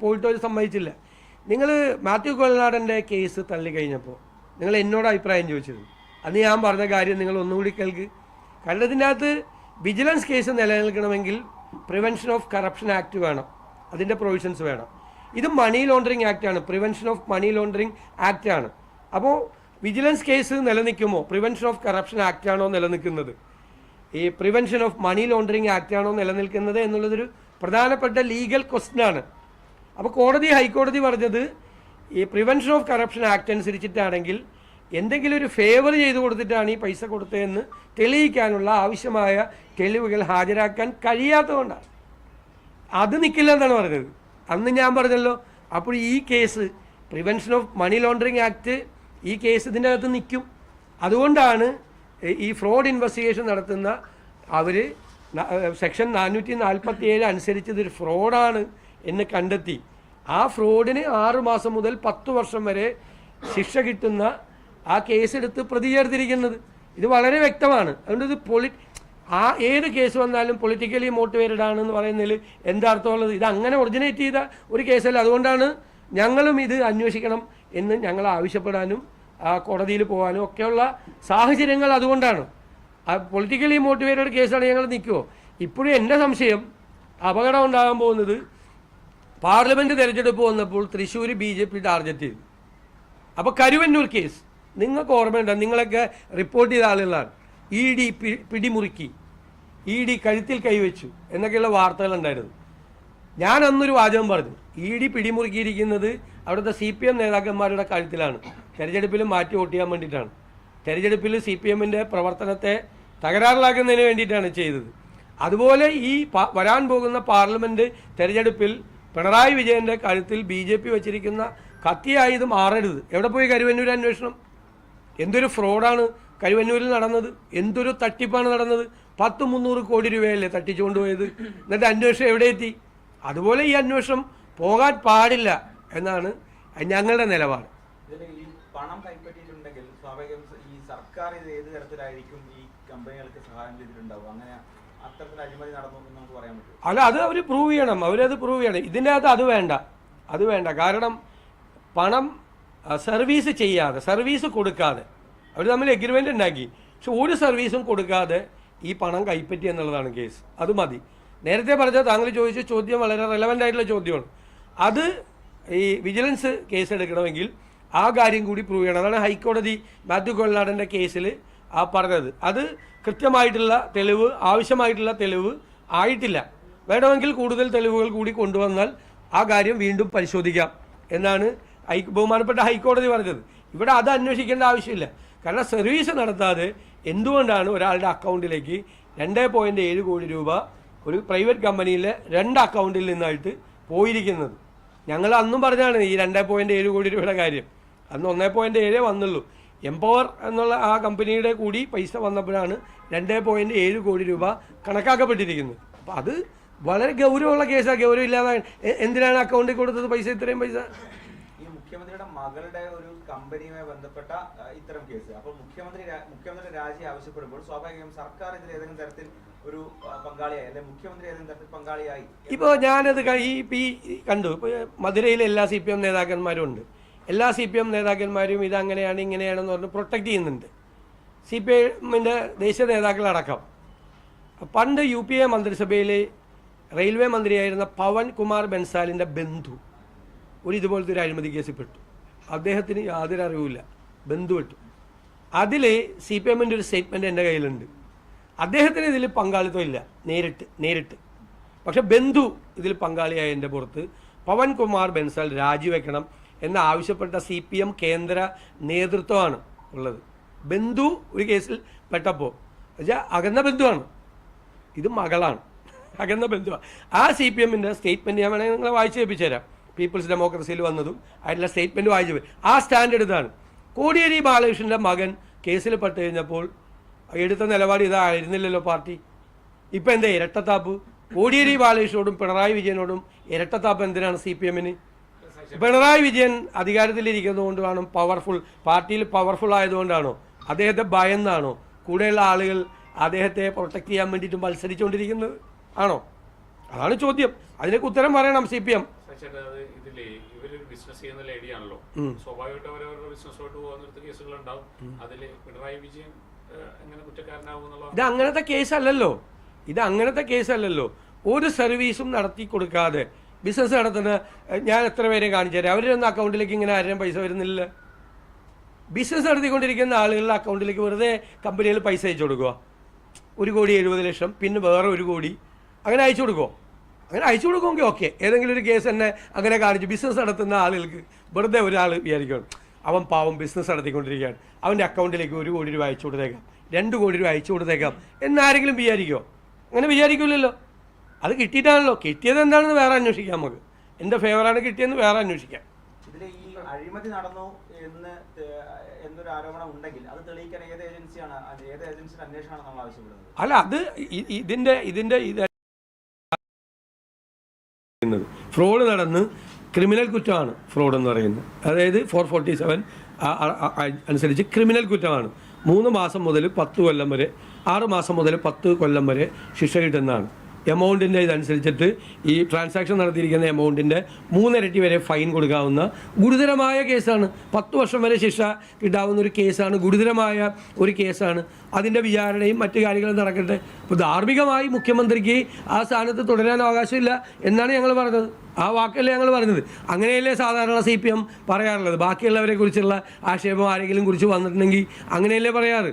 പോയിട്ട് അവർ സമ്മതിച്ചില്ല. നിങ്ങൾ മാത്യു കൊല്ലനാടന്റെ കേസ് തള്ളിക്കഴിഞ്ഞപ്പോൾ നിങ്ങൾ എന്നോട് അഭിപ്രായം ചോദിച്ചിരുന്നു. അന്ന് ഞാൻ പറഞ്ഞ കാര്യം നിങ്ങൾ ഒന്നുകൂടി കേൾക്ക്. കാരണം ഇതിന്റെ അകത്ത് വിജിലൻസ് കേസ് നിലനിൽക്കണമെങ്കിൽ പ്രിവെൻഷൻ ഓഫ് കറപ്ഷൻ ആക്ട് വേണം. അതിന്റെ പ്രൊവിഷൻസ് വേണം. ഇത് മണി ലോണ്ടറിങ് ആക്റ്റാണ് പ്രിവെൻഷൻ ഓഫ് മണി ലോണ്ടറിങ് ആക്റ്റാണ് അപ്പോൾ വിജിലൻസ് കേസ് നിലനിൽക്കുമോ? പ്രിവെൻഷൻ ഓഫ് കറപ്ഷൻ ആക്റ്റാണോ നിലനിൽക്കുന്നത്? ഈ പ്രിവെൻഷൻ ഓഫ് മണി ലോണ്ടറിങ് ആക്റ്റാണോ നിലനിൽക്കുന്നത് എന്നുള്ളതൊരു പ്രധാനപ്പെട്ട ലീഗൽ ക്വസ്റ്റ്യൻ ആണ്. അപ്പോൾ കോടതി ഹൈക്കോടതി പറഞ്ഞത് ഈ പ്രിവെൻഷൻ ഓഫ് കറപ്ഷൻ ആക്ട് അനുസരിച്ചിട്ടാണെങ്കിൽ എന്തെങ്കിലും ഒരു ഫേവർ ചെയ്തു കൊടുത്തിട്ടാണ് ഈ പൈസ കൊടുത്തതെന്ന് തെളിയിക്കാനുള്ള ആവശ്യമായ തെളിവുകൾ ഹാജരാക്കാൻ കഴിയാത്തതുകൊണ്ടാണ്. അത് നിൽക്കില്ല എന്നാണ് പറഞ്ഞത്. അന്ന് ഞാൻ പറഞ്ഞല്ലോ അപ്പോൾ ഈ case prevention of money laundering act ഈ കേസ് ഇതിന്റെ അകത്ത് നിൽക്കും. അതുകൊണ്ടാണ് ഈ ഫ്രോഡ് ഇൻവെസ്റ്റിഗേഷൻ നടത്തുന്ന അവർ സെക്ഷൻ നാനൂറ്റി നാൽപ്പത്തി ഏഴ് അനുസരിച്ച് ഇതൊരു ഫ്രോഡാണ് എന്ന് കണ്ടെത്തി. ആ ഫ്രോഡിന് ആറുമാസം മുതൽ പത്ത് വർഷം വരെ ശിക്ഷ കിട്ടുന്ന ആ കേസെടുത്ത് പ്രതി ചേർത്തിരിക്കുന്നത് ഇത് വളരെ വ്യക്തമാണ്. അതുകൊണ്ട് ഇത് പൊളി ആ ഏത് കേസ് വന്നാലും പൊളിറ്റിക്കലി മോട്ടിവേറ്റഡ് ആണെന്ന് പറയുന്നതിൽ എന്താ അർത്ഥമുള്ളത്? ഇത് അങ്ങനെ ഒറിജിനേറ്റ് ചെയ്ത ഒരു കേസല്ല. അതുകൊണ്ടാണ് ഞങ്ങളും ഇത് അന്വേഷിക്കണം എന്ന് ഞങ്ങൾ ആവശ്യപ്പെടാനും ആ കോടതിയിൽ പോകാനും ഒക്കെയുള്ള സാഹചര്യങ്ങൾ അതുകൊണ്ടാണ്. ആ പൊളിറ്റിക്കലി മോട്ടിവേറ്റഡ് കേസാണ് ഞങ്ങൾ നിൽക്കുമോ ഇപ്പോഴും എന്റെ സംശയം അപകടം ഉണ്ടാകാൻ പോകുന്നത് പാർലമെന്റ് തെരഞ്ഞെടുപ്പ് വന്നപ്പോൾ Thrissur B J P target ചെയ്തു. അപ്പോൾ കരുവന്നൂർ കേസ് നിങ്ങൾക്ക് ഓർമ്മയുണ്ടോ? നിങ്ങളൊക്കെ റിപ്പോർട്ട് ചെയ്ത ആളുകളാണ്. ഇ ഡി പിടിമുറുക്കി ഇ ഡി കഴുത്തിൽ കൈവച്ചു എന്നൊക്കെയുള്ള വാർത്തകളുണ്ടായിരുന്നു ഞാൻ അന്നൊരു വാചകം പറഞ്ഞു ഇ ഡി പിടിമുറുക്കിയിരിക്കുന്നത് അവിടുത്തെ സി പി എം നേതാക്കന്മാരുടെ കഴുത്തിലാണ് തെരഞ്ഞെടുപ്പിൽ മാറ്റി വോട്ട് ചെയ്യാൻ വേണ്ടിയിട്ടാണ്. തെരഞ്ഞെടുപ്പിൽ സി പി എമ്മിന്റെ പ്രവർത്തനത്തെ തകരാറിലാക്കുന്നതിന് വേണ്ടിയിട്ടാണ് ചെയ്തത്. അതുപോലെ ഈ വരാൻ പോകുന്ന പാർലമെന്റ് തെരഞ്ഞെടുപ്പിൽ പിണറായി വിജയന്റെ കഴുത്തിൽ ബി ജെ പി വച്ചിരിക്കുന്ന കത്തിയായി ഇത് മാറരുത് എവിടെ പോയി കരുവന്നൂർ അന്വേഷണം? എന്തൊരു ഫ്രോഡാണ് കരുവന്നൂരിൽ നടന്നത്? എന്തൊരു തട്ടിപ്പാണ് നടന്നത്? പത്ത് മുന്നൂറ് കോടി രൂപയല്ലേ തട്ടിച്ചുകൊണ്ട് പോയത്? എന്നിട്ട് അന്വേഷണം എവിടെ എത്തി? അതുപോലെ ഈ അന്വേഷണം പോകാൻ പാടില്ല എന്നാണ് ഞങ്ങളുടെ നിലപാട്. പണം കൈപ്പറ്റിയിട്ടുണ്ടെങ്കിൽ സ്വാഭാവികം ഈ സർക്കാർ തരത്തിലായിരിക്കും ഈ കമ്പനികൾക്ക് സഹായം ചെയ്തിട്ടുണ്ടാവും അങ്ങനെ അത്തരത്തിൽ അഴിമതി നടന്നു എന്ന് നമുക്ക് പറയാൻ പറ്റും അല്ല അത് അവർ പ്രൂവ് ചെയ്യണം. അവരത് പ്രൂവ് ചെയ്യണം. ഇതിന്റെ അകത്ത് അത് വേണ്ട. അത് വേണ്ട. കാരണം പണം സർവീസ് ചെയ്യാതെ സർവീസ് കൊടുക്കാതെ അവർ തമ്മിൽ എഗ്രിമെന്റ് ഉണ്ടാക്കി. പക്ഷെ ഒരു സർവീസും കൊടുക്കാതെ ഈ പണം കൈപ്പറ്റി എന്നുള്ളതാണ് കേസ് അത് മതി. നേരത്തെ പറഞ്ഞ താങ്കൾ ചോദിച്ച ചോദ്യം വളരെ റെലവന്റ് ആയിട്ടുള്ള ചോദ്യമാണ്. അത് ഈ വിജിലൻസ് കേസ് എടുക്കണമെങ്കിൽ ആ കാര്യം കൂടി പ്രൂവ് ചെയ്യണം. അതാണ് ഹൈക്കോടതി മാത്യു കൊള്ളാടന്റെ കേസിൽ ആ പറഞ്ഞത്. അത് കൃത്യമായിട്ടുള്ള തെളിവ് ആവശ്യമായിട്ടുള്ള തെളിവ് ആയിട്ടില്ല. വേണമെങ്കിൽ കൂടുതൽ തെളിവുകൾ കൂടി കൊണ്ടുവന്നാൽ ആ കാര്യം വീണ്ടും പരിശോധിക്കാം എന്നാണ് ഹൈ ബഹുമാനപ്പെട്ട ഹൈക്കോടതി പറഞ്ഞത്. ഇവിടെ അത് അന്വേഷിക്കേണ്ട ആവശ്യമില്ല. കാരണം സർവീസ് നടത്താതെ എന്തുകൊണ്ടാണ് ഒരാളുടെ അക്കൗണ്ടിലേക്ക് രണ്ട് പോയിന്റ് ഏഴ് കോടി രൂപ ഒരു പ്രൈവറ്റ് കമ്പനിയിലെ രണ്ട് അക്കൗണ്ടിൽ നിന്നായിട്ട് പോയിരിക്കുന്നത്? ഞങ്ങൾ അന്നും പറഞ്ഞാണ് ഈ രണ്ട് പോയിന്റ് ഏഴ് കോടി രൂപയുടെ കാര്യം. അന്ന് ഒന്നേ പോയിന്റ് ഏഴേ വന്നുള്ളൂ. എംപവർ എന്നുള്ള ആ കമ്പനിയുടെ കൂടി പൈസ വന്നപ്പോഴാണ് രണ്ട് പോയിന്റ് ഏഴ് കോടി രൂപ കണക്കാക്കപ്പെട്ടിരിക്കുന്നത്. അപ്പോൾ അത് വളരെ ഗൗരവമുള്ള കേസാ. ഗൗരവം ഇല്ലാതെ എന്തിനാണ് അക്കൗണ്ടിൽ കൊടുത്തത് പൈസ ഇത്രയും പൈസ? മുഖ്യമന്ത്രിയുടെ മകളുടെ ഒരു കമ്പനിയുമായി ബന്ധപ്പെട്ട ഇത്തരം കേസ്. അപ്പോൾ മുഖ്യമന്ത്രി മുഖ്യമന്ത്രി രാജി ആവശ്യപ്പെടുമ്പോൾ സർക്കാർ ഇതിൽ ഏതെങ്കിലും തരത്തിൽ ഒരു പങ്കാളിയായി മുഖ്യമന്ത്രി ഏതെങ്കിലും തരത്തിൽ പങ്കാളിയായി ഇപ്പോൾ ഞാനത് ഈ ഈ കണ്ടു. ഇപ്പോൾ മധുരയിലെ എല്ലാ സി പി എം നേതാക്കന്മാരും ഉണ്ട്. എല്ലാ സി പി എം നേതാക്കന്മാരും ഇത് അങ്ങനെയാണ് ഇങ്ങനെയാണെന്ന് പറഞ്ഞ് പ്രൊട്ടക്റ്റ് ചെയ്യുന്നുണ്ട്. സി പി എമ്മിന്റെ ദേശീയ നേതാക്കളടക്കം. പണ്ട് യു പി എ മന്ത്രിസഭയിൽ റെയിൽവേ മന്ത്രിയായിരുന്ന പവൻ കുമാർ ബൻസാലിന്റെ ബന്ധു. ഒരു ഇതുപോലത്തെ ഒരു അഴിമതി കേസിൽ പെട്ടു. അദ്ദേഹത്തിന് യാതൊരു അറിവില്ല ബന്ധു പെട്ടു. അതിൽ സി പി എമ്മിന്റെ ഒരു സ്റ്റേറ്റ്മെന്റ് എന്റെ കയ്യിലുണ്ട്. അദ്ദേഹത്തിന് ഇതിൽ പങ്കാളിത്തം ഇല്ല. നേരിട്ട് നേരിട്ട്. പക്ഷെ ബന്ധു ഇതിൽ പങ്കാളിയായതിന്റെ പുറത്ത് പവൻകുമാർ ബൻസാൽ രാജിവെക്കണം എന്ന് ആവശ്യപ്പെട്ട സി പി എം കേന്ദ്ര നേതൃത്വമാണ് ഉള്ളത്. ബന്ധു ഒരു കേസിൽ പെട്ടപ്പോൾ വെച്ചാൽ അകന്ന ബന്ധുവാണ്. ഇത് മകളാണ്. അകന്ന ബന്ധുവാണ് ആ സി പി എമ്മിന്റെ സ്റ്റേറ്റ്മെന്റ് ഞാൻ വേണമെങ്കിൽ നിങ്ങളെ വായിച്ച് കേൾപ്പിച്ചു തരാം പീപ്പിൾസ് ഡെമോക്രസിയിൽ വന്നതും അതിലുള്ള സ്റ്റേറ്റ്മെന്റ് വായിച്ചു ആ സ്റ്റാൻഡേർഡ് ഇതാണ് കോടിയേരി ബാലകൃഷ്ണന്റെ മകൻ കേസിൽ പെട്ട് കഴിഞ്ഞപ്പോൾ എടുത്ത നിലപാട് ഇതായിരുന്നില്ലല്ലോ പാർട്ടി. ഇപ്പം എന്താ ഇരട്ടത്താപ്പ്? കോടിയേരി ബാലകൃഷ്ണനോടും പിണറായി വിജയനോടും ഇരട്ടത്താപ്പ് എന്തിനാണ് സി പി എമ്മിന് പിണറായി വിജയൻ അധികാരത്തിലിരിക്കുന്നതുകൊണ്ട് വേണം പവർഫുൾ പാർട്ടിയിൽ പവർഫുൾ ആയതുകൊണ്ടാണോ? അദ്ദേഹത്തെ ഭയന്നാണോ? കൂടെയുള്ള ആളുകൾ അദ്ദേഹത്തെ പ്രൊട്ടക്ട് ചെയ്യാൻ വേണ്ടിയിട്ട് മത്സരിച്ചുകൊണ്ടിരിക്കുന്നത്? ആണോ? അതാണ് ചോദ്യം. അതിനൊക്കെ ഉത്തരം പറയണം സി പി എം. ബിസിനസ് ചെയ്യുന്ന ലേഡിയാണല്ലോ ഉം. സ്വാഭാവികമായിട്ട് അവരവരുടെ ബിസിനസ്സുമായിട്ട് പോകുന്ന കേസുകൾ ഉണ്ടാവും അതിൽ പിണറായി വിജയൻ എങ്ങനെ കുറ്റക്കാരനാവും ഇത് അങ്ങനത്തെ കേസല്ലല്ലോ. ഇത് അങ്ങനത്തെ കേസല്ലല്ലോ. ഒരു സർവീസും നടത്തി കൊടുക്കാതെ ബിസിനസ് നടത്തുന്ന ഞാൻ എത്ര പേരെയും കാണിച്ചു തരാം? അവരുടെ ഒന്നും അക്കൗണ്ടിലേക്ക് ഇങ്ങനെ ആരും പൈസ വരുന്നില്ല. ബിസിനസ് നടത്തിക്കൊണ്ടിരിക്കുന്ന ആളുകളുടെ അക്കൗണ്ടിലേക്ക് വെറുതെ കമ്പനികൾ പൈസ അയച്ചു കൊടുക്കുക ഒരു കോടി എഴുപത് ലക്ഷം പിന്നെ വേറെ ഒരു കോടി. അങ്ങനെ അയച്ചു കൊടുക്കുമോ അങ്ങനെ അയച്ചു കൊടുക്കുമെങ്കിൽ ഓക്കെ ഏതെങ്കിലും ഒരു കേസ് തന്നെ അങ്ങനെ കാണിച്ചു ബിസിനസ് നടത്തുന്ന ആളുകൾക്ക് വെറുതെ ഒരാൾ വിചാരിക്കണം അവൻ പാവം ബിസിനസ് നടത്തിക്കൊണ്ടിരിക്കുകയാണ്. അവന്റെ അക്കൗണ്ടിലേക്ക് ഒരു കോടി രൂപ അയച്ചു കൊടുത്തേക്കാം. രണ്ട് കോടി രൂപ അയച്ചു കൊടുത്തേക്കാം എന്നാരെങ്കിലും വിചാരിക്കുമോ അങ്ങനെ വിചാരിക്കില്ലല്ലോ അത് കിട്ടിയിട്ടാണല്ലോ. കിട്ടിയത് എന്താണെന്ന് വേറെ അന്വേഷിക്കാം നമുക്ക്. എന്റെ ഫേവറാണ് കിട്ടിയെന്ന് വേറെ അന്വേഷിക്കാം. ഇതിൽ ഈ അഴിമതി നടന്നു എന്ന് എന്നൊരു ആരോപണം ഉണ്ടെങ്കിൽ അത് തെളിയിക്കാൻ ഏത് ഏജൻസിയാണ് ഏത് ഏജൻസിയുടെ അന്വേഷണമാണ് നമ്മൾ ആവശ്യപ്പെടുന്നത്? അല്ല അത് ഇതിന്റെ ഇതിന്റെ ഇത് ഫ്രോഡ് നടന്ന് ക്രിമിനൽ കുറ്റമാണ് ഫ്രോഡ് എന്ന് പറയുന്നത്. അതായത് ഫോർ ഫോർട്ടി സെവൻ അനുസരിച്ച് ക്രിമിനൽ കുറ്റമാണ്. മൂന്ന് മാസം മുതൽ പത്ത് കൊല്ലം വരെ ആറ് മാസം മുതൽ പത്ത് കൊല്ലം വരെ ശിക്ഷ കിട്ടുന്നതാണ്. എമൗണ്ടിന്റെ ഇതനുസരിച്ചിട്ട് ഈ ട്രാൻസാക്ഷൻ നടത്തിയിരിക്കുന്ന എമൗണ്ടിന്റെ മൂന്നിരട്ടി വരെ ഫൈൻ കൊടുക്കാവുന്ന ഗുരുതരമായ കേസാണ്. പത്ത് വർഷം വരെ ശിക്ഷ കിട്ടാവുന്ന ഒരു കേസാണ് ഗുരുതരമായ ഒരു കേസാണ്. അതിന്റെ വിചാരണയും മറ്റു കാര്യങ്ങളും നടക്കട്ടെ. ഇപ്പോൾ ധാർമ്മികമായി മുഖ്യമന്ത്രിക്ക് ആ സ്ഥാനത്ത് തുടരാൻ അവകാശമില്ല എന്നാണ് ഞങ്ങൾ പറഞ്ഞത്. ആ വാക്കല്ലേ ഞങ്ങൾ പറഞ്ഞത്. അങ്ങനെയല്ലേ സാധാരണ സി പി എം പറയാറുള്ളത്. ബാക്കിയുള്ളവരെ കുറിച്ചുള്ള ആക്ഷേപം ആരെങ്കിലും കുറിച്ച് വന്നിട്ടുണ്ടെങ്കിൽ അങ്ങനെയല്ലേ പറയാറ്?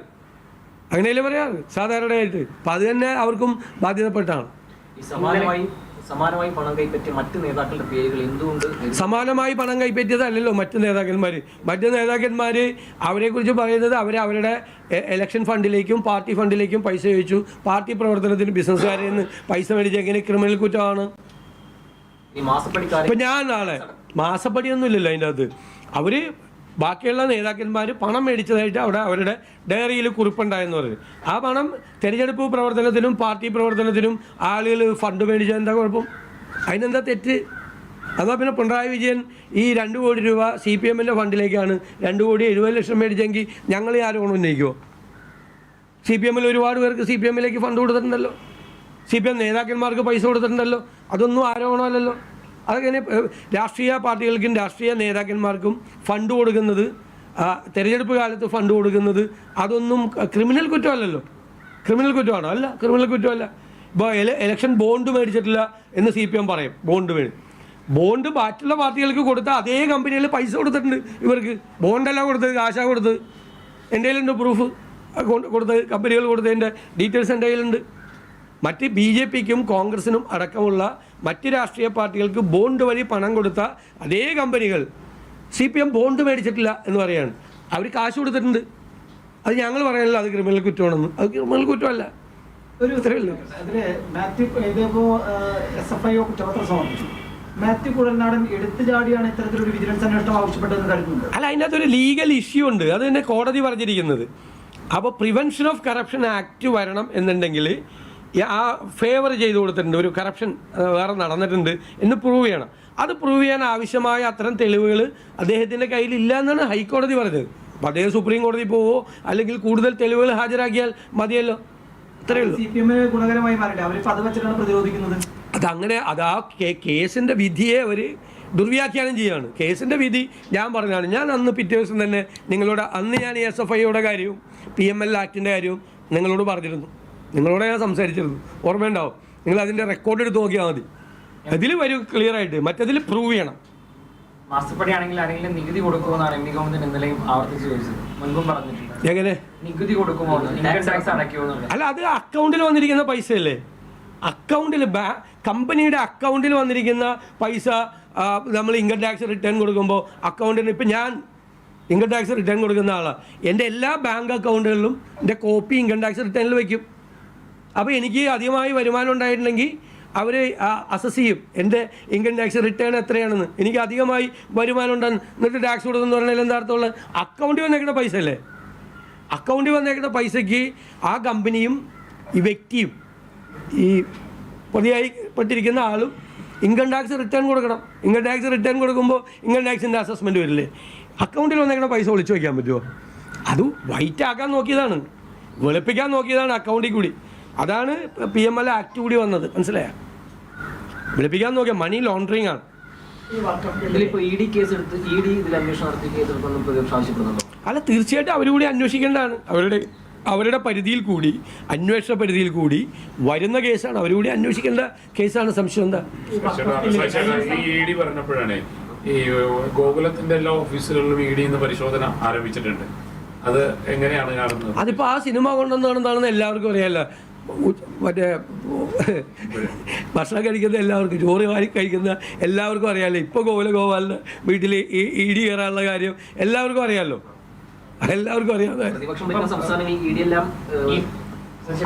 അങ്ങനെയല്ലേ പറയാറ് സാധാരണയായിട്ട്. അപ്പം അത് തന്നെ അവർക്കും ബാധ്യതപ്പെട്ടാണ്. സമാനമായി പണം കൈപ്പറ്റിയ മറ്റ് നേതാക്കളുടെ പേരുകൾ എന്തുകൊണ്ട്? സമാനമായി പണം കൈപ്പറ്റിയതല്ലല്ലോ മറ്റു നേതാക്കന്മാർ മറ്റു നേതാക്കന്മാർ അവരെക്കുറിച്ച് പറയുന്നത് അവർ അവരുടെ എലക്ഷൻ ഇലക്ഷൻ ഫണ്ടിലേക്കും പാർട്ടി ഫണ്ടിലേക്കും പൈസ ചോദിച്ചു. പാർട്ടി പ്രവർത്തനത്തിന് ബിസിനസ്സുകാരിൽ നിന്ന് പൈസ മേടിച്ചെങ്ങനെ ക്രിമിനൽ കുറ്റമാണ്? ഇപ്പം ഞാൻ നാളെ മാസപ്പടിയൊന്നും ഇല്ലല്ലോ അതിന്റെ അകത്ത് അവർ ബാക്കിയുള്ള നേതാക്കന്മാർ പണം മേടിച്ചതായിട്ട് അവിടെ അവരുടെ ഡയറിയിൽ കുറിപ്പുണ്ടായെന്ന് പറഞ്ഞു. ആ പണം തെരഞ്ഞെടുപ്പ് പ്രവർത്തനത്തിനും പാർട്ടി പ്രവർത്തനത്തിനും ആളുകൾ ഫണ്ട് മേടിച്ചാൽ എന്താ കുഴപ്പം? അതിനെന്താ തെറ്റ്? അതാ പിന്നെ പിണറായി വിജയൻ ഈ രണ്ട് കോടി രൂപ സി പി എമ്മിന്റെ ഫണ്ടിലേക്കാണ് രണ്ട് കോടി എഴുപത് ലക്ഷം മേടിച്ചെങ്കിൽ ഞങ്ങൾ ആരോപണം ഉന്നയിക്കുമോ സി പി എമ്മിൽ ഒരുപാട് പേർക്ക് സി പി എമ്മിലേക്ക് ഫണ്ട് കൊടുത്തിട്ടുണ്ടല്ലോ. സി പി എം നേതാക്കന്മാർക്ക് പൈസ കൊടുത്തിട്ടുണ്ടല്ലോ. അതൊന്നും ആരോപണമല്ലല്ലോ. ഏഹ്, രാഷ്ട്രീയ പാർട്ടികൾക്കും രാഷ്ട്രീയ നേതാക്കന്മാർക്കും ഫണ്ട് കൊടുക്കുന്നത് തെരഞ്ഞെടുപ്പ് കാലത്ത് ഫണ്ട് കൊടുക്കുന്നത് അതൊന്നും ക്രിമിനൽ കുറ്റമല്ലല്ലോ. ക്രിമിനൽ കുറ്റമാണോ. അല്ല ക്രിമിനൽ കുറ്റമല്ല. ഇപ്പോൾ ഇലക്ഷൻ ബോണ്ട് മേടിച്ചിട്ടില്ല എന്ന് സി പി എം പറയും. ബോണ്ട് മേടി. ബോണ്ട് മറ്റുള്ള പാർട്ടികൾക്ക് കൊടുത്ത അതേ കമ്പനിയിൽ പൈസ കൊടുത്തിട്ടുണ്ട് ഇവർക്ക്. ബോണ്ടല്ല കൊടുത്തത് കാശാ കൊടുത്തത്. എന്റെ കയ്യിലുണ്ട് പ്രൂഫ് കൊടുത്തത് കമ്പനികൾ കൊടുത്തതിന്റെ ഡീറ്റെയിൽസ് എന്റെ കയ്യിലുണ്ട്. മറ്റ് ബി ജെ പിക്കും കോൺഗ്രസിനും അടക്കമുള്ള മറ്റ് രാഷ്ട്രീയ പാർട്ടികൾക്ക് ബോണ്ട് വഴി പണം കൊടുത്ത അതേ കമ്പനികൾ സി പി എം ബോണ്ട് മേടിച്ചിട്ടില്ല എന്ന് പറയാണ്. അവർ കാശ് കൊടുത്തിട്ടുണ്ട്. അത് ഞങ്ങൾ പറയാനല്ലോ അത് ക്രിമിനൽ കുറ്റമാണെന്ന്. അത് ക്രിമിനൽ കുറ്റമല്ല. ഒരു. മാത്യു കുഴൽനാടൻ എടുത്തു ചാടിയാണ് ഇത്തരത്തിലൊരു വിജിലൻസ് അന്വേഷണം ആവശ്യപ്പെട്ടതെന്ന് കരുതുന്നുണ്ട്. അല്ല അതിനകത്ത് ഒരു ലീഗൽ ഇഷ്യൂ ഉണ്ട്. അത് തന്നെ കോടതി പറഞ്ഞിരിക്കുന്നത്. അപ്പോൾ പ്രിവെൻഷൻ ഓഫ് കറപ്ഷൻ ആക്ട് വരണം എന്നുണ്ടെങ്കിൽ ആ ഫേവർ ചെയ്ത് കൊടുത്തിട്ടുണ്ട്. ഒരു കറപ്ഷൻ വേറെ നടന്നിട്ടുണ്ട് എന്ന് പ്രൂവ് ചെയ്യണം. അത് പ്രൂവ് ചെയ്യാൻ ആവശ്യമായ അത്തരം തെളിവുകൾ അദ്ദേഹത്തിന്റെ കയ്യിലില്ല എന്നാണ് ഹൈക്കോടതി പറഞ്ഞത്. അപ്പോൾ അദ്ദേഹം സുപ്രീം കോടതി പോവോ അല്ലെങ്കിൽ കൂടുതൽ തെളിവുകൾ ഹാജരാക്കിയാൽ മതിയല്ലോ. ഉള്ളൂ. ഗുണകരമായി അത് വെച്ചിട്ടാണ് പ്രതിരോധിക്കുന്നത്. അതങ്ങനെ അത് ആ കേ- കേസിന്റെ വിധിയെ അവർ ദുർവ്യാഖ്യാനം ചെയ്യുകയാണ്. കേസിന്റെ വിധി ഞാൻ പറഞ്ഞാണ് ഞാൻ അന്ന് പിറ്റേ ദിവസം തന്നെ നിങ്ങളോട് അന്ന് ഞാൻ എസ് എഫ് ഐയുടെ കാര്യവും പി എം എൽ ആക്ടിന്റെ കാര്യവും നിങ്ങളോട് പറഞ്ഞിരുന്നു. നിങ്ങളോട് ഞാൻ സംസാരിച്ചിരുന്നു ഓർമ്മയുണ്ടാവും നിങ്ങൾ അതിന്റെ റെക്കോർഡ് എടുത്ത് നോക്കിയാൽ മതി. അതിൽ വരും ക്ലിയർ ആയിട്ട്. മറ്റതിൽ പ്രൂവ് ചെയ്യണം. മാസപ്പടി ആണെങ്കിൽ ആരെങ്കിലും നികുതി ഇന്നലെയും ആവർത്തിച്ച് ചോദിച്ചത്. മുൻപും പറഞ്ഞിട്ടുണ്ട്. എങ്ങനെ? നികുതി കൊടുക്കുമോ ടാക്സ് അടയ്ക്കുമോ അല്ല അത് അക്കൗണ്ടിൽ വന്നിരിക്കുന്ന പൈസ അല്ലേ അക്കൗണ്ടിൽ കമ്പനിയുടെ അക്കൗണ്ടിൽ വന്നിരിക്കുന്ന പൈസ നമ്മൾ ഇൻകം ടാക്സ് റിട്ടേൺ കൊടുക്കുമ്പോൾ അക്കൗണ്ടിന് ഇപ്പം ഞാൻ ഇൻകം ടാക്സ് റിട്ടേൺ കൊടുക്കുന്ന ആളാണ് എന്റെ എല്ലാ ബാങ്ക് അക്കൗണ്ടുകളിലും എന്റെ കോപ്പി ഇൻകം ടാക്സ് റിട്ടേണിൽ വയ്ക്കും അപ്പോൾ എനിക്ക് അധികമായി വരുമാനം ഉണ്ടായിട്ടുണ്ടെങ്കിൽ അവർ അസസ് ചെയ്യും. എന്റെ ഇൻകം ടാക്സ് റിട്ടേൺ എത്രയാണെന്ന്. എനിക്ക് അധികമായി വരുമാനം ഉണ്ടെന്ന്. എന്നിട്ട് ടാക്സ് കൊടുത്തെന്ന് പറഞ്ഞാൽ എന്താ അർത്ഥമുള്ളത് അക്കൗണ്ടിൽ വന്നേക്കുന്ന പൈസ അല്ലേ അക്കൗണ്ടിൽ വന്നേക്കുന്ന പൈസയ്ക്ക് ആ കമ്പനിയും ഈ വ്യക്തിയും ഈ പ്രതിയായി പെട്ടിരിക്കുന്ന ആളും ഇൻകം ടാക്സ് റിട്ടേൺ കൊടുക്കണം. ഇൻകം ടാക്സ് റിട്ടേൺ കൊടുക്കുമ്പോൾ ഇൻകം ടാക്സിന്റെ അസസ്മെന്റ് വരില്ലേ? അക്കൗണ്ടിൽ വന്നേക്കുന്ന പൈസ ഒളിച്ചു വയ്ക്കാൻ പറ്റുമോ? അതും വൈറ്റ് ആക്കാൻ നോക്കിയതാണ്. വെളുപ്പിക്കാൻ നോക്കിയതാണ് അക്കൗണ്ടിൽ കൂടി. അതാണ് പി എം എൽ ആക്ട് കൂടി വന്നത്. മനസ്സിലായ? വിളിപ്പിക്കാൻ നോക്കിയ മണി ലോണ്ടറിങ് ആണ്. പ്രതിപക്ഷം ആവശ്യപ്പെടുന്നുണ്ടോ? അല്ല തീർച്ചയായിട്ടും അവരുകൂടി അന്വേഷിക്കേണ്ടതാണ്. അവരുടെ അവരുടെ പരിധിയിൽ കൂടി അന്വേഷണ പരിധിയിൽ കൂടി വരുന്ന കേസാണ്. അവരുകൂടി അന്വേഷിക്കേണ്ട കേസാണ്. സംശയം എന്താ? ഇ പറഞ്ഞപ്പോഴാണ് ഈ ഗോകുലത്തിന്റെ എല്ലാ ഓഫീസുകളിലും ഇ ഡി പരിശോധന ആരംഭിച്ചിട്ടുണ്ട്. അത് എങ്ങനെയാണ് കാണുന്നത്? അതിപ്പോ ആ സിനിമ കൊണ്ടുവന്നാണെന്നാണെന്ന് എല്ലാവർക്കും അറിയാമല്ലോ ഉ- മറ്റേ ഭക്ഷണം കഴിക്കുന്ന എല്ലാവർക്കും ചോറ് വാരി കഴിക്കുന്ന എല്ലാവർക്കും അറിയാമല്ലോ ഇപ്പോൾ ഗോകുല ഗോപാലിന് വീട്ടിൽ ഈ ഇടി കയറാനുള്ള കാര്യം എല്ലാവർക്കും അറിയാമല്ലോ എല്ലാവർക്കും അറിയാവുന്ന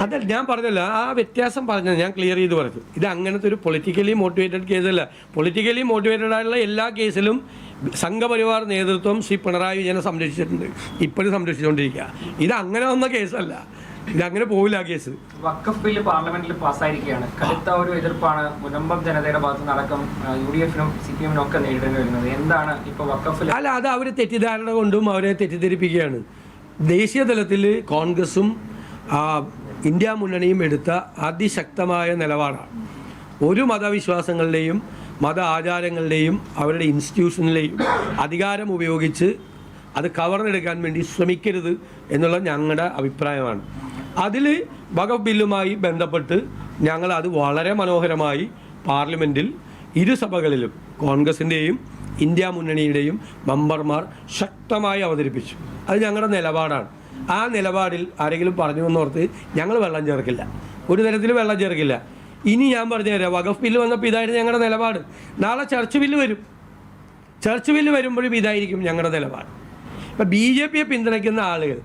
അതല്ല ഞാൻ പറഞ്ഞല്ല ആ വ്യത്യാസം പറഞ്ഞത് ഞാൻ ക്ലിയർ ചെയ്ത് പറഞ്ഞു. ഇത് അങ്ങനത്തെ ഒരു പൊളിറ്റിക്കലി മോട്ടിവേറ്റഡ് കേസല്ല പൊളിറ്റിക്കലി മോട്ടിവേറ്റഡ് ആയിട്ടുള്ള എല്ലാ കേസിലും സംഘപരിവാർ നേതൃത്വം ശ്രീ പിണറായി വിജയനെ സംരക്ഷിച്ചിട്ടുണ്ട്. ഇപ്പോഴും സംരക്ഷിച്ചുകൊണ്ടിരിക്കുക. ഇത് അങ്ങനെ വന്ന കേസല്ല. അങ്ങനെ പോവില്ല ആ കേസ്. വക്കഫ് ബില്ല് പാർലമെന്റിൽ പാസ്സായിരിക്കുകയാണ്. കടുത്ത ഒരു എതിർപ്പാണ് മുനമ്പം ജനതയുടെ ഭാഗത്ത് നടക്കം യു ഡി എഫിനും സി പി എമ്മിനും ഒക്കെ നേരിടേണ്ടി വരുന്നത്. എന്താണ് ഇപ്പൊ വക്കഫിൽ അല്ല അത് അവർ തെറ്റിദ്ധാരണ കൊണ്ടും അവരെ തെറ്റിദ്ധരിപ്പിക്കുകയാണ്. ദേശീയ തലത്തിൽ കോൺഗ്രസും ഇന്ത്യ മുന്നണിയും എടുത്ത അതിശക്തമായ നിലപാടാണ്. ഒരു മതവിശ്വാസങ്ങളുടെയും മത ആചാരങ്ങളുടെയും അവരുടെ ഇൻസ്റ്റിറ്റ്യൂഷനിലെയും അധികാരം ഉപയോഗിച്ച് അത് കവർന്നെടുക്കാൻ വേണ്ടി ശ്രമിക്കരുത് എന്നുള്ള ഞങ്ങളുടെ അഭിപ്രായമാണ്. അതിൽ വഖഫ് ബില്ലുമായി ബന്ധപ്പെട്ട് ഞങ്ങൾ അത് വളരെ മനോഹരമായി പാർലമെന്റിൽ ഇരു സഭകളിലും കോൺഗ്രസിന്റെയും ഇന്ത്യ മുന്നണിയുടെയും മെമ്പർമാർ ശക്തമായി അവതരിപ്പിച്ചു. അത് ഞങ്ങളുടെ നിലപാടാണ്. ആ നിലപാടിൽ ആരെങ്കിലും പറഞ്ഞു എന്നോർത്ത് ഞങ്ങൾ വെള്ളം ചേർക്കില്ല. ഒരു തരത്തിൽ വെള്ളം ചേർക്കില്ല. ഇനി ഞാൻ പറഞ്ഞു തരാം വഖഫ് ബില്ല് വന്നപ്പോൾ ഇതായിരുന്നു ഞങ്ങളുടെ നിലപാട്. നാളെ ചർച്ച് ബില്ല് വരും. ചർച്ച് ബില്ല് വരുമ്പോഴും ഇതായിരിക്കും ഞങ്ങളുടെ നിലപാട്. ഇപ്പം ബി ജെ പിയെ പിന്തുണയ്ക്കുന്ന ആളുകൾ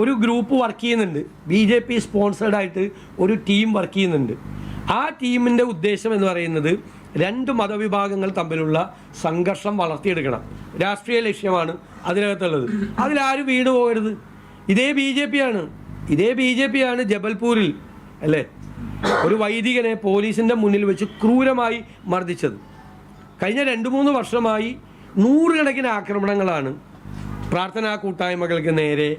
ഒരു ഗ്രൂപ്പ് വർക്ക് ചെയ്യുന്നുണ്ട്. ബി ജെ പി സ്പോൺസേഡ് ആയിട്ട് ഒരു ടീം വർക്ക് ചെയ്യുന്നുണ്ട്. ആ ടീമിന്റെ ഉദ്ദേശം എന്ന് പറയുന്നത് രണ്ട് മതവിഭാഗങ്ങൾ തമ്മിലുള്ള സംഘർഷം വളർത്തിയെടുക്കണം. രാഷ്ട്രീയ ലക്ഷ്യമാണ് അതിനകത്തുള്ളത്. അതിലാരും വീണ് പോകരുത്? ഇതേ ബി ജെ പി ആണ്. ഇതേ ബി ജെ പി ആണ് ജബൽപൂരിൽ അല്ലേ? ഒരു വൈദികനെ പോലീസിന്റെ മുന്നിൽ വെച്ച് ക്രൂരമായി മർദ്ദിച്ചത്. കഴിഞ്ഞ രണ്ട് മൂന്ന് വർഷമായി നൂറുകണക്കിന് ആക്രമണങ്ങളാണ് പ്രാർത്ഥനാ കൂട്ടായ്മകൾക്ക് നേരെ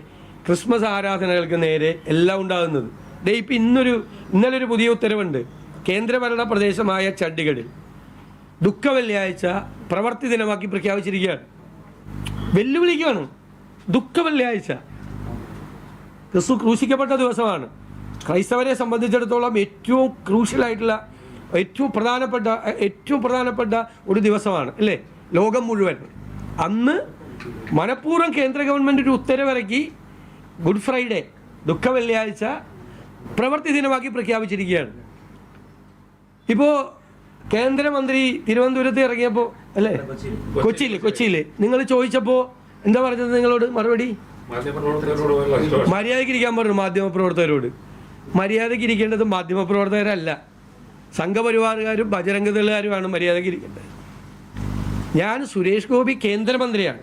ക്രിസ്മസ് ആരാധനകൾക്ക് നേരെ എല്ലാം ഉണ്ടാകുന്നത്. ഡേ ഇപ്പം ഇന്നൊരു ഇന്നലെ ഒരു പുതിയ ഉത്തരവുണ്ട്. കേന്ദ്രഭരണ പ്രദേശമായ ചണ്ഡീഗഡിൽ ദുഃഖ വെള്ളിയാഴ്ച പ്രവർത്തി ദിനമാക്കി പ്രഖ്യാപിച്ചിരിക്കുകയാണ്. വെല്ലുവിളിക്കുകയാണ് ദുഃഖ വെള്ളിയാഴ്ച ക്രിസ്തു ക്രൂശിക്കപ്പെട്ട ദിവസമാണ്. ക്രൈസ്തവരെ സംബന്ധിച്ചിടത്തോളം ഏറ്റവും ക്രൂഷ്യലായിട്ടുള്ള ഏറ്റവും പ്രധാനപ്പെട്ട ഏറ്റവും പ്രധാനപ്പെട്ട ഒരു ദിവസമാണ് അല്ലേ? ലോകം മുഴുവൻ. അന്ന് മനഃപൂർവം കേന്ദ്ര ഗവൺമെന്റ് ഒരു ഉത്തരവിറക്കി ഗുഡ് ഫ്രൈഡേ. ദുഃഖ വെള്ളിയാഴ്ച പ്രവൃത്തി ദിനമാക്കി പ്രഖ്യാപിച്ചിരിക്കുകയാണ്. ഇപ്പോൾ കേന്ദ്രമന്ത്രി തിരുവനന്തപുരത്ത് ഇറങ്ങിയപ്പോൾ അല്ലേ? കൊച്ചിയിൽ. കൊച്ചിയിൽ നിങ്ങൾ ചോദിച്ചപ്പോൾ എന്താ പറഞ്ഞത് നിങ്ങളോട് മറുപടി? മര്യാദയ്ക്ക് ഇരിക്കാൻ പറഞ്ഞു മാധ്യമപ്രവർത്തകരോട്. മര്യാദയ്ക്ക് ഇരിക്കേണ്ടത് മാധ്യമപ്രവർത്തകരല്ല. സംഘപരിവാറുകാരും ബജരംഗദളുകാരുമാണ് മര്യാദയ്ക്ക് ഇരിക്കേണ്ടത് ഞാൻ സുരേഷ് ഗോപി കേന്ദ്രമന്ത്രിയാണ്.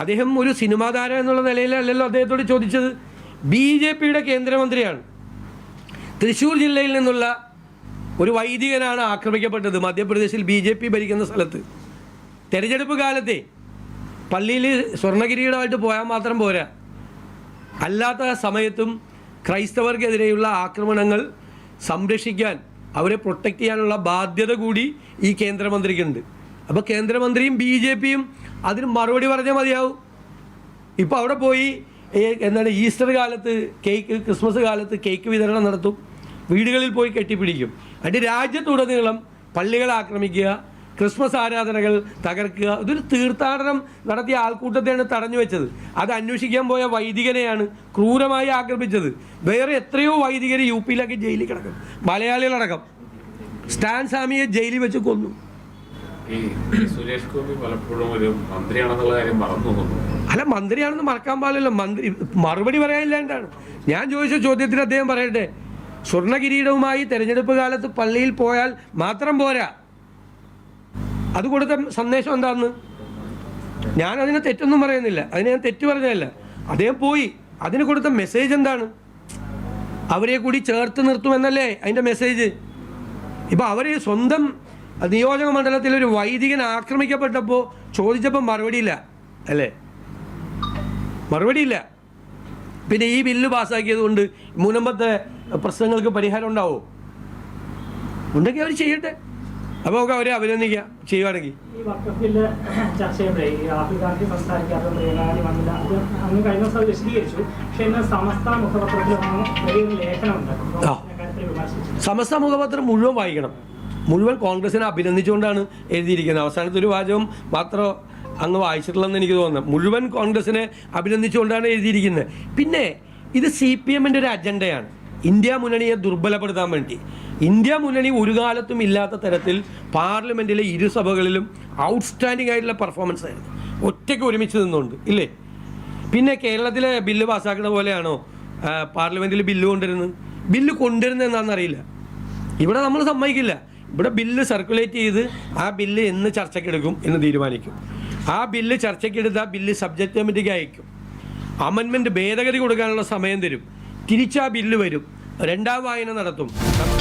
അദ്ദേഹം ഒരു സിനിമാ താരം എന്നുള്ള നിലയിലല്ലല്ലോ അദ്ദേഹത്തോട് ചോദിച്ചത്. ബി ജെ പിയുടെ കേന്ദ്രമന്ത്രിയാണ്. തൃശ്ശൂർ ജില്ലയിൽ നിന്നുള്ള ഒരു വൈദികനാണ് ആക്രമിക്കപ്പെട്ടത്. മധ്യപ്രദേശിൽ ബി ജെ പി ഭരിക്കുന്ന സ്ഥലത്ത്. തെരഞ്ഞെടുപ്പ് കാലത്തെ പള്ളിയിൽ സ്വർണകിരീടമായിട്ട് പോയാൽ മാത്രം പോരാ. അല്ലാത്ത സമയത്തും ക്രൈസ്തവർക്കെതിരെയുള്ള ആക്രമണങ്ങൾ സംരക്ഷിക്കാൻ അവരെ പ്രൊട്ടക്റ്റ് ചെയ്യാനുള്ള ബാധ്യത കൂടി ഈ കേന്ദ്രമന്ത്രിക്കുണ്ട്. അപ്പോൾ കേന്ദ്രമന്ത്രിയും ബി ജെ പിയും അതിന് മറുപടി പറഞ്ഞാൽ മതിയാവും. ഇപ്പോൾ അവിടെ പോയി എന്താണ് ഈസ്റ്റർ കാലത്ത് കേക്ക് ക്രിസ്മസ് കാലത്ത് കേക്ക് വിതരണം നടത്തും. വീടുകളിൽ പോയി കെട്ടിപ്പിടിക്കും. അതിന്റെ രാജ്യത്തുടനീളം പള്ളികൾ ആക്രമിക്കുക ക്രിസ്മസ് ആരാധനകൾ തകർക്കുക ഇതൊരു തീർത്ഥാടനം നടത്തിയ ആൾക്കൂട്ടത്തെയാണ് തടഞ്ഞു വെച്ചത്. അത് അന്വേഷിക്കാൻ പോയ വൈദികനെയാണ് ക്രൂരമായി ആക്രമിച്ചത്. വേറെ എത്രയോ വൈദികർ യു പിയിലൊക്കെ ജയിലിൽ കിടക്കും. മലയാളികളടക്കം. സ്റ്റാൻ സാമിയെ ജയിലിൽ വെച്ച് കൊന്നു. ഒരു മന്ത്രിയാണെന്നുള്ള കാര്യം അല്ല മന്ത്രിയാണെന്ന് മറക്കാൻ പാടില്ലല്ലോ. മന്ത്രി മറുപടി പറയാനില്ലാണ്ടാണ് ഞാൻ ചോദിച്ച ചോദ്യത്തിന് അദ്ദേഹം പറയട്ടെ സ്വർണ കിരീടവുമായി തെരഞ്ഞെടുപ്പ് കാലത്ത് പള്ളിയിൽ പോയാൽ മാത്രം പോരാ. അത് കൊടുത്ത സന്ദേശം എന്താന്ന്? ഞാൻ അതിനെ തെറ്റൊന്നും പറയുന്നില്ല. അതിന് ഞാൻ തെറ്റ് പറഞ്ഞതല്ല. അദ്ദേഹം പോയി. അതിന് കൊടുത്ത മെസ്സേജ് എന്താണ്? അവരെ കൂടി ചേർത്ത് നിർത്തുമെന്നല്ലേ അതിന്റെ മെസ്സേജ് ഇപ്പം അവർ സ്വന്തം നിയോജക മണ്ഡലത്തിൽ ഒരു വൈദികൻ ആക്രമിക്കപ്പെട്ടപ്പോൾ ചോദിച്ചപ്പോൾ മറുപടിയില്ല അല്ലേ? മറുപടിയില്ല. പിന്നെ ഈ ബില്ല് പാസ്സാക്കിയത് കൊണ്ട് മുനമ്പത്തെ പ്രശ്നങ്ങൾക്ക് പരിഹാരം ഉണ്ടാവോ? ഉണ്ടെങ്കിൽ അവർ ചെയ്യട്ടെ. അപ്പോൾ നമുക്ക് അവരെ അഭിനന്ദിക്കാം. ചെയ്യുവാണെങ്കിൽ. സമസ്ത മുഖപത്രം മുഴുവൻ വായിക്കണം. മുഴുവൻ കോൺഗ്രസിനെ അഭിനന്ദിച്ചുകൊണ്ടാണ് എഴുതിയിരിക്കുന്നത്. അവസാനത്തെ ഒരു വാചകം മാത്രം അങ്ങ് വായിച്ചിട്ടുള്ളതെന്ന് എനിക്ക് തോന്നുന്നത് മുഴുവൻ കോൺഗ്രസിനെ അഭിനന്ദിച്ചുകൊണ്ടാണ് എഴുതിയിരിക്കുന്നത്. പിന്നെ ഇത് സി പി എമ്മിന്റെ ഒരു അജണ്ടയാണ്. ഇന്ത്യ മുന്നണിയെ ദുർബലപ്പെടുത്താൻ വേണ്ടി. ഇന്ത്യ മുന്നണി ഒരു കാലത്തും ഇല്ലാത്ത തരത്തിൽ പാർലമെന്റിലെ ഇരുസഭകളിലും ഔട്ട്സ്റ്റാൻഡിംഗ് ആയിട്ടുള്ള പെർഫോമൻസ് ആയിരുന്നു. ഒറ്റയ്ക്ക് ഒരുമിച്ച് നിന്നുകൊണ്ട് ഇല്ലേ? പിന്നെ കേരളത്തിലെ ബില്ല് പാസ്സാക്കുന്ന പോലെയാണോ പാർലമെന്റിൽ ബില്ല് കൊണ്ടുവരുന്നത്? ബില്ല് കൊണ്ടുവരുന്നത് എന്താണെന്നറിയില്ല. ഇവിടെ നമ്മൾ സമ്മതിക്കില്ല. ഇവിടെ ബില്ല് സർക്കുലേറ്റ് ചെയ്ത് ആ ബില്ല് എന്ന് ചർച്ചയ്ക്കെടുക്കും എന്ന് തീരുമാനിക്കും. ആ ബില്ല് ചർച്ചയ്ക്കെടുത്ത് ആ ബില്ല് സബ്ജക്ട് കമ്മിറ്റിക്ക് അയക്കും. അമൻമെന്റ് ഭേദഗതി കൊടുക്കാനുള്ള സമയം തരും. തിരിച്ചാ ബില്ല് വരും. രണ്ടാം വായന നടത്തും.